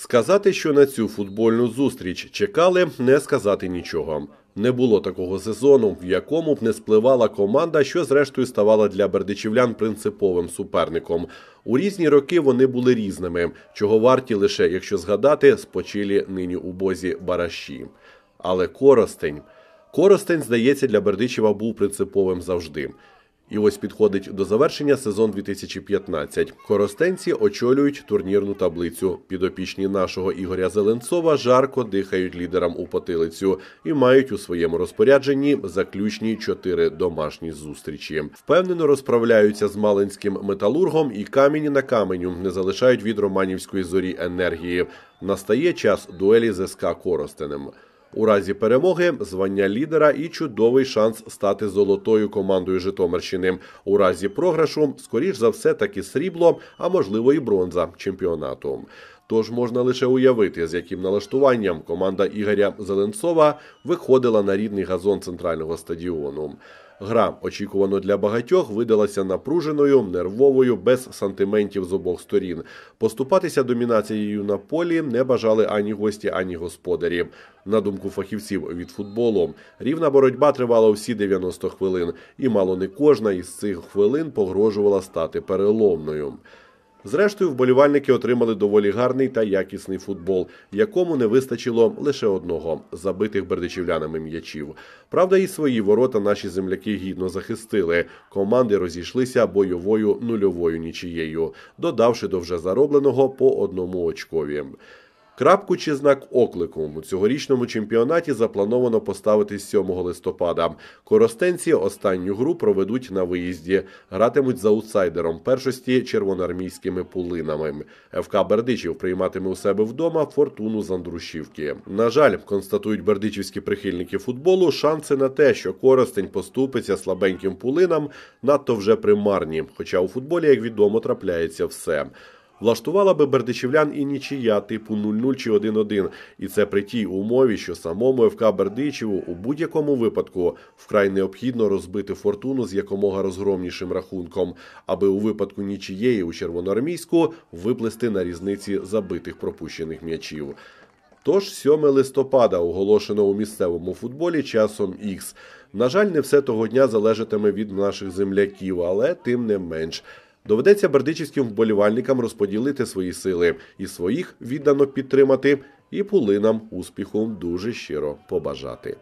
Сказати, що на цю футбольну зустріч чекали, не сказати нічого. Не було такого сезону, в якому б не спливала команда, що зрештою ставала для бердичівлян принциповим суперником. У різні роки вони були різними, чого варті лише, якщо згадати, спочилі нині у бозі бараші. Але Коростень. Коростень, здається, для Бердичева був принциповим завжди. І ось підходить до завершення сезон 2015. Коростенці очолюють турнірну таблицю. Підопічні нашого Ігоря Зеленцова жарко дихають лідерам у потилицю і мають у своєму розпорядженні заключні чотири домашні зустрічі. Впевнено розправляються з малинським металургом і камені на каменю не залишають від романівської зорі енергії. Настає час дуелі з СК Коростенем. У разі перемоги звання лідера і чудовий шанс стати золотою командою Житомирщини. У разі програшу, скоріш за все, таки срібло, а можливо і бронза чемпіонату. Тож можна лише уявити, з яким налаштуванням команда Ігоря Зеленцова виходила на рідний газон центрального стадіону. Гра, очікувано для багатьох, видалася напруженою, нервовою, без сантиментів з обох сторін. Поступатися домінацією на полі не бажали ані гості, ані господарі. На думку фахівців від футболу, рівна боротьба тривала всі 90 хвилин, і мало не кожна із цих хвилин погрожувала стати переломною. Зрештою, вболівальники отримали доволі гарний та якісний футбол, якому не вистачило лише одного забитих бердичівлянами м'ячів. Правда, і свої ворота наші земляки гідно захистили. Команди розійшлися бойовою нульовою нічією, додавши до вже заробленого по одному очкові. Крапку чи знак оклику у цьогорічному чемпіонаті заплановано поставити 7 листопада. Коростенці останню гру проведуть на виїзді. Гратимуть за аутсайдером першості червоноармійськими пулинами. ФК Бердичів прийматиме у себе вдома фортуну з Андрушівки. На жаль, констатують бердичівські прихильники футболу. Шанси на те, що Коростень поступиться слабеньким пулинам, надто вже примарні. Хоча у футболі, як відомо, трапляється все. Влаштувала би бердичівлян і нічия типу 0-0 чи 1-1. І це при тій умові, що самому ФК Бердичеву у будь-якому випадку вкрай необхідно розбити фортуну з якомога розгромнішим рахунком, аби у випадку нічієї у червоноармійську виплести на різниці забитих пропущених м'ячів. Тож 7 листопада оголошено у місцевому футболі часом Х. На жаль, не все того дня залежатиме від наших земляків, але тим не менш. Доведеться бердичівським вболівальникам розподілити свої сили і своїх віддано підтримати, і пулинам успіху дуже щиро побажати.